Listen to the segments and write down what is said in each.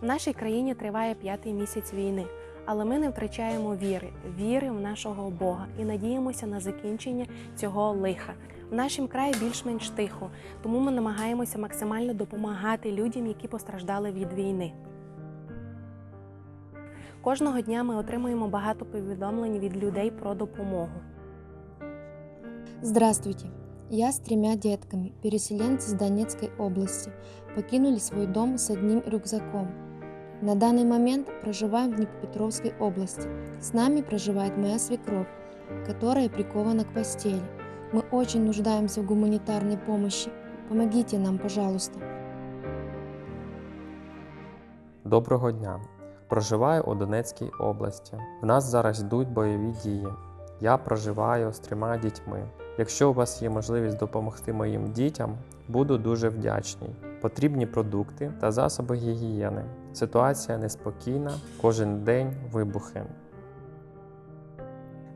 В нашій країні триває п'ятий місяць війни, але ми не втрачаємо віри, віри в нашого Бога і надіємося на закінчення цього лиха. В нашому краї більш-менш тихо, тому ми намагаємося максимально допомагати людям, які постраждали від війни. Кожного дня ми отримуємо багато повідомлень від людей про допомогу. Здравствуйте! Я с тремя детками, переселенцы из Донецкой области, покинули свой дом с одним рюкзаком. На данный момент проживаем в Днепропетровской области. С нами проживает моя свекровь, которая прикована к постели. Мы очень нуждаемся в гуманитарной помощи. Помогите нам, пожалуйста. Доброго дня! Проживаю у Донецькій області. В нас зараз йдуть бойові дії. Я проживаю з трьома дітьми. Якщо у вас є можливість допомогти моїм дітям, буду дуже вдячний. Потрібні продукти та засоби гігієни. Ситуація неспокійна, кожен день вибухи.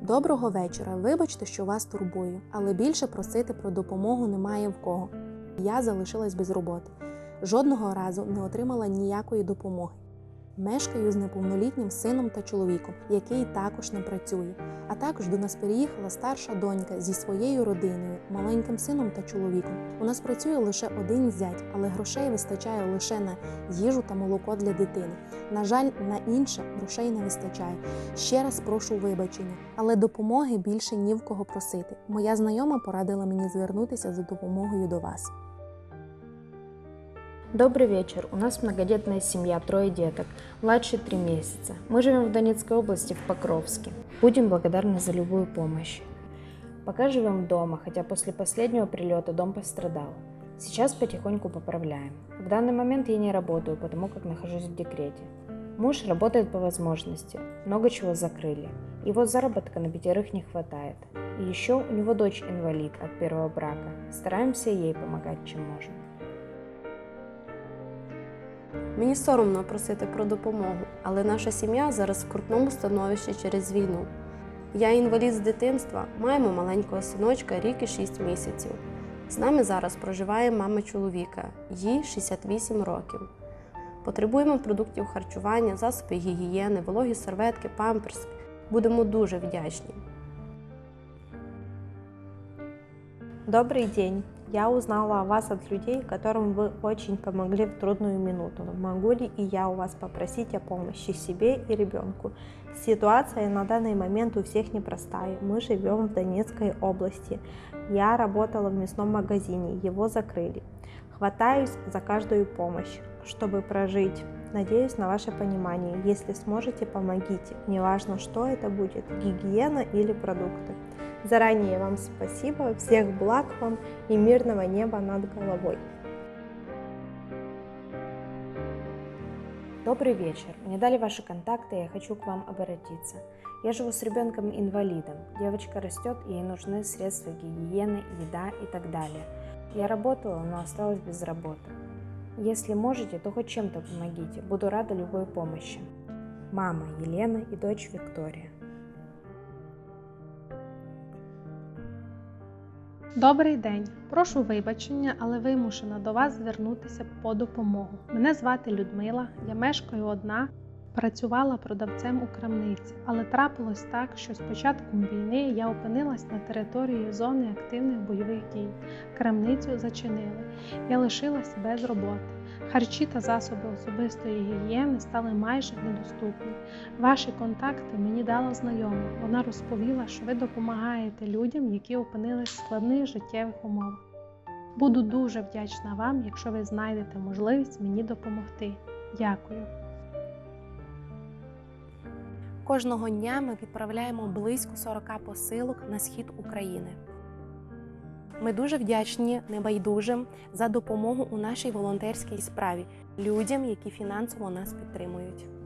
Доброго вечора. Вибачте, що вас турбую, але більше просити про допомогу немає в кого. Я залишилась без роботи. Жодного разу не отримала ніякої допомоги. Мешкаю з неповнолітнім сином та чоловіком, який також не працює. А також до нас переїхала старша донька зі своєю родиною, маленьким сином та чоловіком. У нас працює лише один зять, але грошей вистачає лише на їжу та молоко для дитини. На жаль, на інше грошей не вистачає. Ще раз прошу вибачення, але допомоги більше ні в кого просити. Моя знайома порадила мені звернутися за допомогою до вас. Добрый вечер. У нас многодетная семья, трое деток. Младший три месяца. Мы живем в Донецкой области, в Покровске. Будем благодарны за любую помощь. Пока живем дома, хотя после последнего прилета дом пострадал. Сейчас потихоньку поправляем. В данный момент я не работаю, потому как нахожусь в декрете. Муж работает по возможности. Много чего закрыли. Его заработка на пятерых не хватает. И еще у него дочь инвалид от первого брака. Стараемся ей помогать, чем можем. Мені соромно просити про допомогу, але наша сім'я зараз в крутному становищі через війну. Я інвалід з дитинства, маємо маленького синочка рік і 6 місяців. З нами зараз проживає мама чоловіка, їй 68 років. Потребуємо продуктів харчування, засобів гігієни, вологі серветки, памперс. Будемо дуже вдячні. Добрый день! Я узнала о вас от людей, которым вы очень помогли в трудную минуту. Могу ли и я у вас попросить о помощи себе и ребенку? Ситуация на данный момент у всех непростая. Мы живем в Донецкой области. Я работала в мясном магазине, его закрыли. Хватаюсь за каждую помощь, чтобы прожить. Надеюсь на ваше понимание. Если сможете, помогите. Неважно, что это будет, гигиена или продукты. Заранее вам спасибо, всех благ вам и мирного неба над головой. Добрый вечер. Мне дали ваши контакты, и я хочу к вам обратиться. Я живу с ребенком-инвалидом. Девочка растет, ей нужны средства гигиены, еда и так далее. Я работала, но осталась без работы. Если можете, то хоть чем-то помогите. Буду рада любой помощи. Мама Елена и дочь Виктория. Добрий день. Прошу вибачення, але вимушена до вас звернутися по допомогу. Мене звати Людмила, я мешкаю одна, працювала продавцем у крамниці, але трапилось так, що з початком війни я опинилась на території зони активних бойових дій. Крамницю зачинили. Я лишилась без роботи. Харчі та засоби особистої гігієни стали майже недоступні. Ваші контакти мені дала знайома. Вона розповіла, що ви допомагаєте людям, які опинились в складних життєвих умовах. Буду дуже вдячна вам, якщо ви знайдете можливість мені допомогти. Дякую. Кожного дня ми відправляємо близько 40 посилок на схід України. Ми дуже вдячні небайдужим за допомогу у нашій волонтерській справі людям, які фінансово нас підтримують.